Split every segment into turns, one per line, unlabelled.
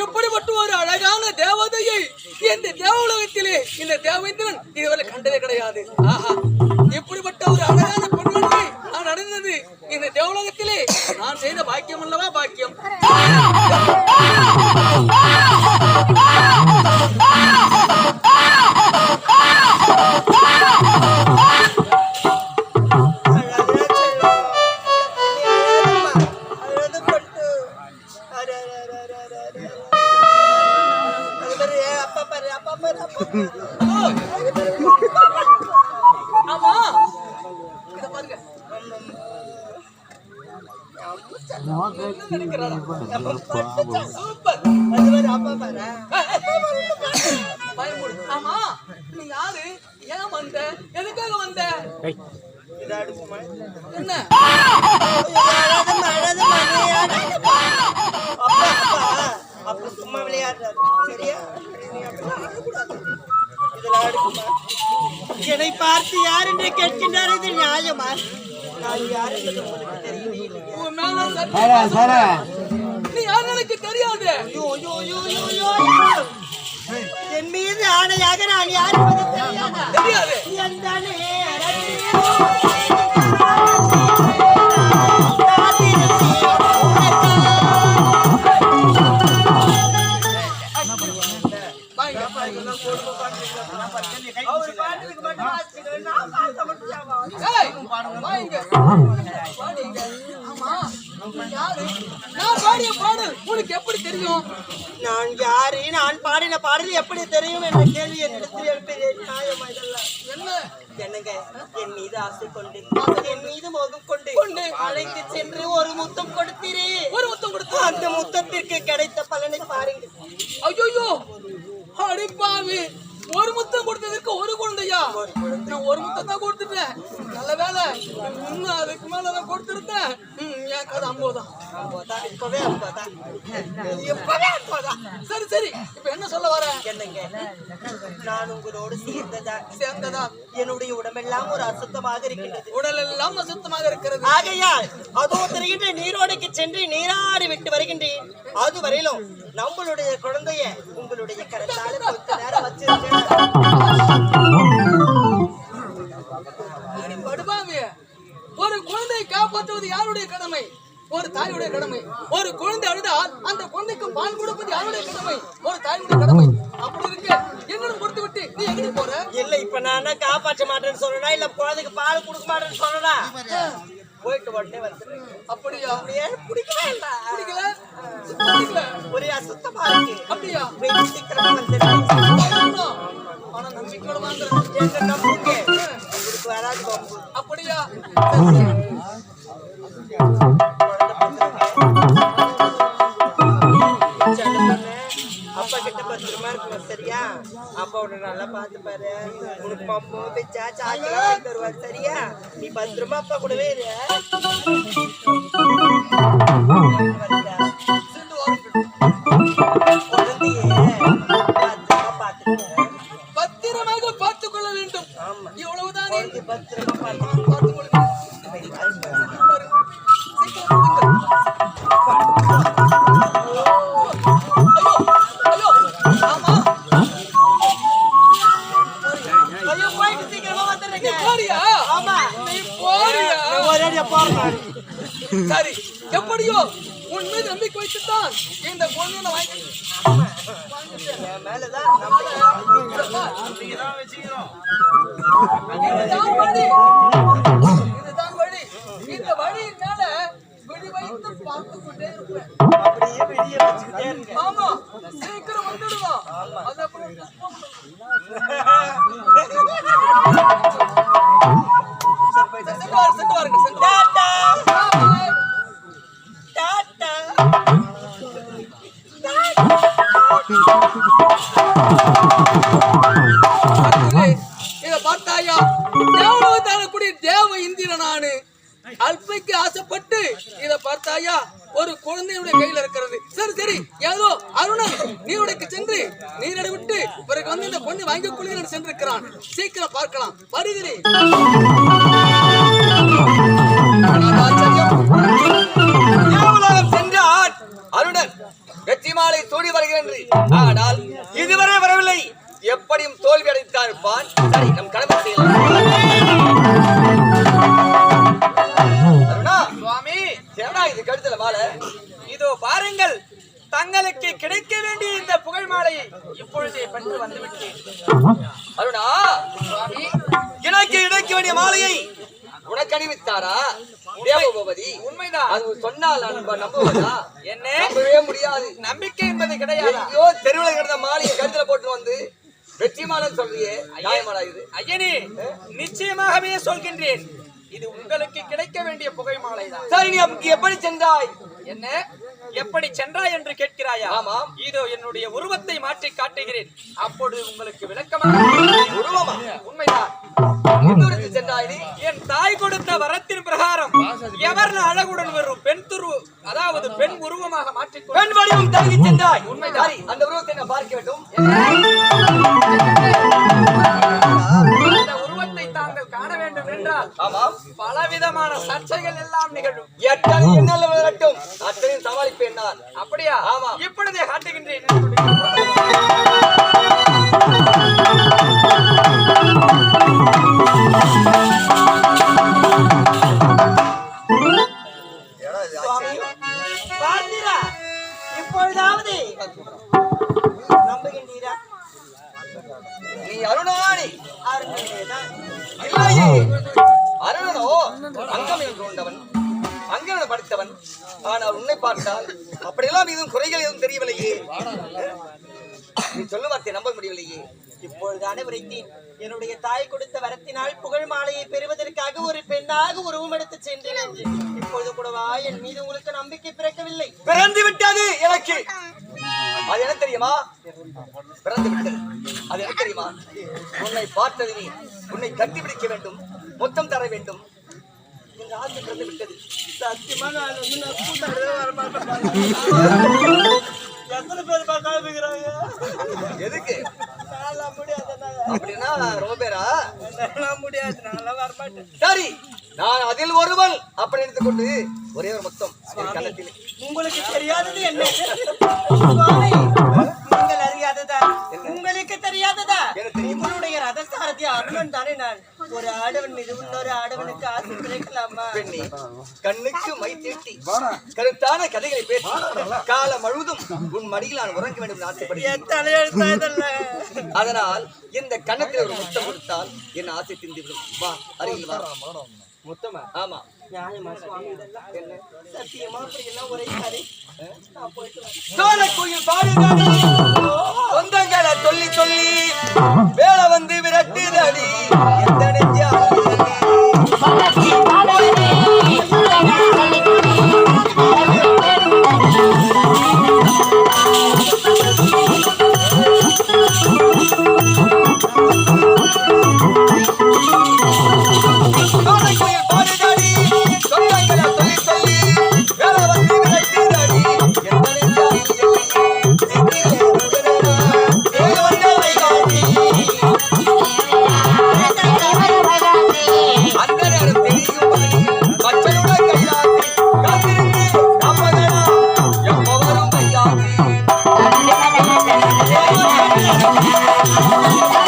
இப்படிப்பட்ட ஒரு அழகான தேவதையை இந்த தேவலோகத்திலே இந்த தேவேந்திரன் இதுவரை கண்டதே கிடையாது. ஆஹா இப்படிப்பட்ட ஒரு அழகான பெண்மணியை நான் அடைந்தது இந்த தேவலோகத்திலே நான் செய்த பாக்கியம் அல்லவா பாக்கியம்? வந்த எதுக்காக வந்த என்ன
சும்மா விளையாடுறாரு சரியா பார்த்து யார் என்று கேட்கின்றார் இது நியாயமா நான் யார் என்று உங்களுக்கு தெரியவே.
நீ எனக்கு தெரியாது
ஐயோ, ஐயோ, ஐயோ, ஐயோ, ஐயோ. என் மீது ஆணையாக நான் யார்
பாடல் உனக்கு எப்படி தெரியும்?
நான் யாரு? நான் பாடின பாடல் எப்படி தெரியும் என்ற கேள்வி என்னிடத்தில் எழுப்பியது நியாயமா இதெல்லாம்?
என்ன?
என்னங்க? என் மீது ஆசை கொண்டு என் மீது மோகம் கொண்டு. அழைத்து சென்று ஒரு முத்தம் கொடுத்தீரே.
ஒரு முத்தம் கொடுத்து.
அந்த முத்தத்திற்கு கிடைத்த பலனை பாருங்க
ஐயோ அடிப்பாவி ஒரு முத்தம் கொடுத்ததற்கு ஒரு குழந்தையா? நான் ஒரு முத்தம் தான் கொடுத்துட்டேன். நல்ல வேலை இன்னும் அதுக்கு மேல நான் ம், அம்போதான்
அப்போதான், இப்பவே அப்போதான். இப்பவே அப்போதான்.
சரி சரி. இப்ப என்ன சொல்ல வர?
என்னங்க? நான் உங்களோடு சேர்ந்ததா?
சேர்ந்ததா?
என்னுடைய உடம்பெல்லாம் ஒரு அசுத்தமாக இருக்கின்றது.
உடல் எல்லாம் அசுத்தமாக இருக்கிறது.
ஆகையால் அதோ தெரிகின்ற நீரோடைக்கு சென்று நீராடி விட்டு வருகின்றேன். அது வரையிலும் நம்மளுடைய குழந்தைய உங்களுடைய கரத்தால கொஞ்ச நேரம் வச்சிருக்கேன்
ஒரு குழந்தையை காப்பாற்றுவது யாருடைய கடமை? ஒரு தாயுடைய கடமை. ஒரு குழந்தை அழுதால் அந்த குழந்தைக்கு பால் கொடுப்பது யாருடைய கடமை? ஒரு தாயுடைய கடமை. அப்படி இருக்கு என்னிடம் கொடுத்து விட்டு நீ எங்க போற?
இல்ல இப்ப நான் காப்பாற்ற மாட்டேன்னு சொல்லனா இல்ல குழந்தைக்கு பால் கொடுக்க மாட்டேன்னு சொல்லனா போயிட்டு உடனே வந்துடுறேன்
அப்படியா?
அப்படியே இல்ல.
பிடிக்கல? பிடிக்கல?
ஒரே அசுத்தமா இருக்கு.
அப்படியா?
வெகு சீக்கிரமா வந்துடுறேன்
ஆனா நம்பிக்கையோட வாங்குறேன்
எங்க நம்புங்க உங்களுக்கு வராது பம்பு.
அப்படியா?
நல்லா பார்த்து பாரு. உனக்கு பம்பு பிச்சா சாக்கெல்லாம் வாங்கி தருவாரு சரியா? நீ பத்திரமா அப்பா கூடவே இரு.
எப்படியோ உன் மீது நம்பிக்கை வைத்துத்தான் இந்த குழந்தையை நான் வாங்கி. இதுதான் வழி இதுதான் வழி இந்த வழியின் மேல விழி வைத்து பார்த்து கொண்டே இருப்பேன். ஆமா சீக்கிரம் வந்துடுவா அது அப்புறம் சென்று வாரு, சென்று வாருங்க, சென்று இத பார்த்தாயா தரக்கூடிய தேவ இந்திரன் நானு அல்பைக்கு ஆசைப்பட்டு இத பார்த்தாயா ஒரு குழந்தையுடைய கையில இருக்கிறது சரி சரி ஏதோ அருணன் நீருடைக்கு சென்று நீரடை விட்டு பிறகு வந்து இந்த பொண்ணை வாங்கிக் கொள்கிறேன் சென்றிருக்கிறான் சீக்கிரம் பார்க்கலாம் வருகிறேன் காலை
சூடி வருகிறேன்
ஆனால் இதுவரை வரவில்லை. எப்படியும் தோல்வி அடைத்தார் இருப்பான் சரி நம் கடமை சுவாமி.
ஏடா இது கழுத்துல இதோ பாருங்கள் தங்களுக்கு கிடைக்க வேண்டிய இந்த புகழ் மாலையை இப்பொழுதே பெற்று வந்துவிட்டேன்.
அருணா சுவாமி. எனக்கு இணைக்க வேண்டிய மாலையை உனக்கு அணிவித்தாரா? தேவபூபதி
உண்மைதான்.
அது சொன்னால் நம்ப நம்புவதா?
என்ன?
நம்பவே முடியாது.
நம்பிக்கை என்பது கிடையாது?
ஐயோ தெருவில் கிடந்த மாலையை கழுத்துல போட்டு வந்து வெற்றி மாலைன்னு சொல்றியே நியாயமாடா இது
ஐயனே நிச்சயமாகவே சொல்கின்றேன். இது உங்களுக்கு கிடைக்க வேண்டிய புகை மாலைதான்.
சரி நீ எப்படி சென்றாய்?
என்ன எப்படி சென்றாய் என்று கேட்கிறாயா?
ஆமாம்.
இதோ என்னுடைய உருவத்தை மாற்றி காட்டுகிறேன். அப்பொழுது உங்களுக்கு விளக்கமாக
உருவமா?
உண்மைதான். என் தாய் கொடுத்த வரத்தின் பிரகாரம் எவர் அழகுடன் வரும் பெண் துரு அதாவது பெண் உருவமாக மாற்றிக்கொண்டு
பெண் வடிவம் தங்கி சென்றாய். உண்மைதான். அந்த உருவத்தை நான் பார்க்க வேண்டும்.
உருவத்தை தாங்கள் காண வேண்டும் என்றால்
ஆமாம்.
பலவிதமான சர்ச்சைகள் எல்லாம் நிகழும்.
எத்தனை என்னால் வரட்டும். அத்தனையும் சமாளிப்பேன் நான்.
அப்படியா?
ஆமா.
இப்பொழுதே காட்டுகின்றேன்
அருணனோ அங்கம் என்று கொண்டவன் அங்கன படித்தவன். ஆனால் உன்னை பார்த்தால் அப்படியெல்லாம் இதுவும் குறைகள் எதுவும் தெரியவில்லையே. நீ சொல்லும் வார்த்தை நம்ப முடியவில்லையே.
இப்பொழுதானே உரைத்தேன் என்னுடைய தாய் கொடுத்த வரத்தினால் புகழ் மாலையை பெறுவதற்காக ஒரு பெண்ணாக உருவம் எடுத்து சென்றேன் இப்பொழுது கூடவா? என் மீது உங்களுக்கு நம்பிக்கை பிறக்கவில்லை.
பிறந்து விட்டது எனக்கு. அது என்ன தெரியுமா? பிறந்து விட்டது. அது என்ன தெரியுமா? உன்னை பார்த்தது நீ. உன்னை கட்டி பிடிக்க வேண்டும். மொத்தம் தர வேண்டும். என்ற ஆசை பிறந்து விட்டது.
சத்தியமா நான் வந்து நான் கூட்டாடவே வரமாட்டேன் எத்தனை பேர் காமிக்கிறாங்க
எதுக்கு?
நான்லாம் முடியாது
அப்படின்னா ரொம்ப பேரா?
முடியாது நான்லாம் வரமாட்டேன்.
சரி நான் அதில் ஒருவன் அப்படி நினைத்துக் கொண்டு ஒரே ஒரு மொத்தம்
உங்களுக்கு தெரியாதது என்ன? நான் ஒரு ஆடவன் மீது இன்னொரு ஆடவனுக்கு ஆசை கிடைக்கலாமா
பெண்ணே கண்ணுக்கு மை தீட்டி கருத்தான கதைகளை பேசி காலம் முழுவதும் உன் மடியில் நான் உறங்க வேண்டும் என்று ஆசைப்படுகிறேன். அதனால் இந்த கன்னத்தில் ஒரு முத்தம் கொடுத்தால் என் ஆசை திந்துவிடும் வா அருகில் வா. முத்தமா? ஆமா.
சத்தியமா அப்படி எல்லாம் ஒரே.
சோழ கோயில் சொந்தங்களை சொல்லி சொல்லி வேலை வந்து விரட்டுதடி. Oh,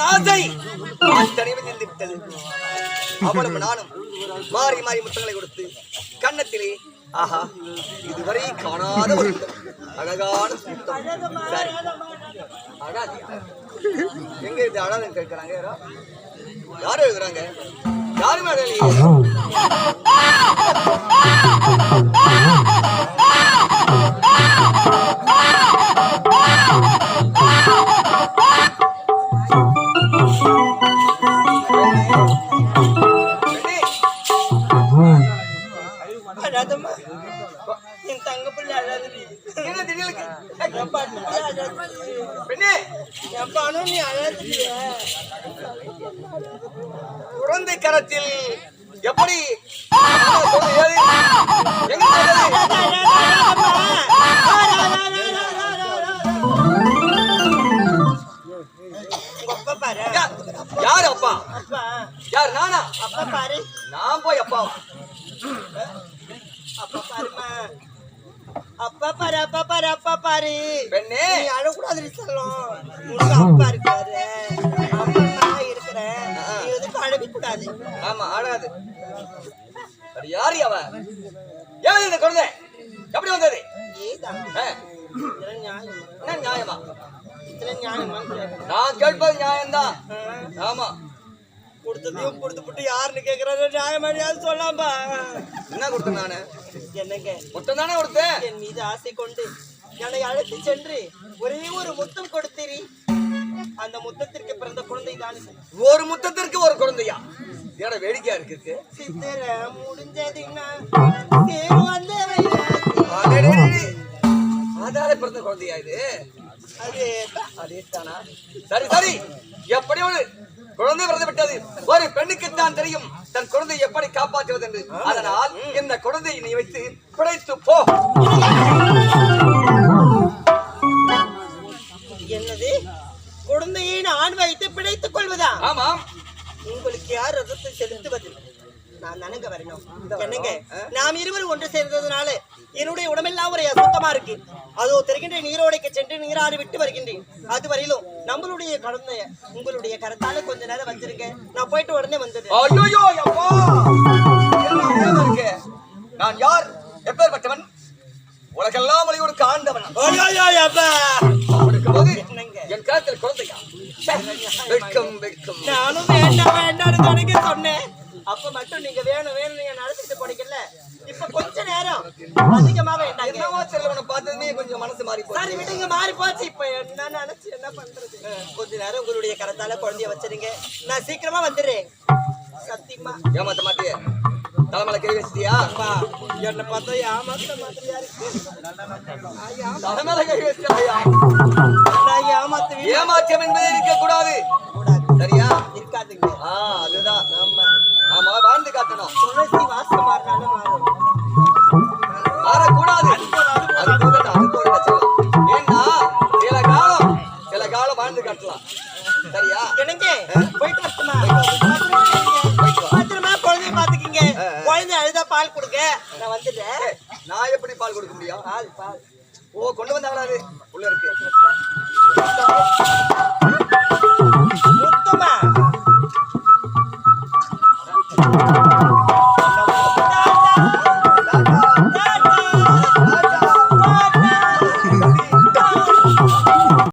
என் ஆசை அத்தனைவு நின்று விட்டது அவ்வளவு நானும் மாறி மாறி முத்தங்களை கொடுத்து கன்னத்திலே ஆஹா இதுவரை காணாத ஒரு அழகான சரி. எங்க இருந்து அழகு கேட்கிறாங்க? யாரோ? யாரும் எழுதுறாங்க யாருமே
அழகு
அது யாரு அவ? ஏன் இந்த குழந்தை? எப்படி வந்தது? என்ன நியாயமா. நான் கேட்பது நியாயம்தான். ஆமா.
கொடுத்ததையும் கொடுத்து புட்டு யாருன்னு கேக்குறாரு? நியாயமாடியாவது சொல்லாம்பா.
என்ன கொடுத்தேன் நானு?
என்னங்க?
மொத்தம் தானே கொடுத்தேன்.
என் மீது ஆசை கொண்டு என்னை அழைத்து சென்று ஒரே ஒரு முத்தம் கொடுத்தீரி. அந்த முத்தத்திற்கு பிறந்த குழந்தை தான்
ஒரு முத்தத்திற்கு ஒரு குழந்தையா? ஏடா வேடிக்கையா இருக்கு.
சித்திர முடிஞ்சதுன்னா.
அதால பிறந்த குழந்தையா இது? தானா சரி சரி. எப்படி ஒரு குழந்தை பிறந்து விட்டது. ஒரு பெண்ணுக்குத்தான் தெரியும் தன் குழந்தை எப்படி காப்பாற்றுவது என்று. அதனால் இந்த குழந்தையை நீ வைத்து பிழைத்து போ.
என்னது? குழந்தையை நான் வைத்து பிழைத்துக் கொள்வதா?
ஆமாம்.
உங்களுக்கு யார் ரத்தத்தை செலுத்துவது நான் நனங்க வரணும். என்னங்க? நாம் இருவரும் ஒன்று சேர்ந்ததுனால என்னுடைய உடம்பெல்லாம் ஒரு அசுத்தமா இருக்கு. அதோ தெரிகின்ற நீரோடைக்கு சென்று நீராடி விட்டு வருகின்றேன். அது வரையிலும் நம்மளுடைய குழந்தைய உங்களுடைய கரத்தால கொஞ்ச நேரம் வச்சிருங்க நான் போயிட்டு உடனே
இருக்கு? நான் யார்? எப்பேற்பட்டவன் உலகெல்லாம் வழியோடு ஆண்டவன்? என் கருத்தில் குழந்தையா? வெட்கம் வெட்கம்.
நானும் வேண்டாம் வேண்டாம்னு தொடங்கி சொன்னேன். அப்ப மட்டும் நீங்க வேணும் வேணும் நீங்க நடத்திட்டு போனீங்கல்ல? இப்ப கொஞ்ச நேரம் அதிகமா வேண்டாங்க
என்னவோ செல்வனை பார்த்ததுமே கொஞ்சம் மனசு மாறி
சரி
போச்சு
விடுங்க மாறி போச்சு. இப்ப என்ன நினைச்சு என்ன பண்றது? கொஞ்ச நேரம் உங்களுடைய கரத்தால குழந்தைய வச்சிருங்க. நான் சீக்கிரமா வந்துடுறேன். சத்தியமா.
ஏமாத்த மாட்டியே. தலைமலை கை வச்சிட்டியா?
என்ன பார்த்தா ஏமாத்த மாதிரியா இருக்கு?
தலைமலை கை வச்சிட்டியா?
நான் ஏமாத்த
ஏமாற்றம் என்பதே இருக்க கூடாது
கூடாது
சரியா?
இருக்காதுங்க.
ஆ அதுதான்.
ஆமா.
ஆமா வாழ்ந்து காட்டணும்.
துளசி வாசம் மாறினாலும் நான்
வந்துட்டேன். நான் எப்படி பால் கொடுக்க முடியும்?
பால் பால்.
ஓ கொண்டு வந்தாங்களா அது? உள்ள இருக்கு.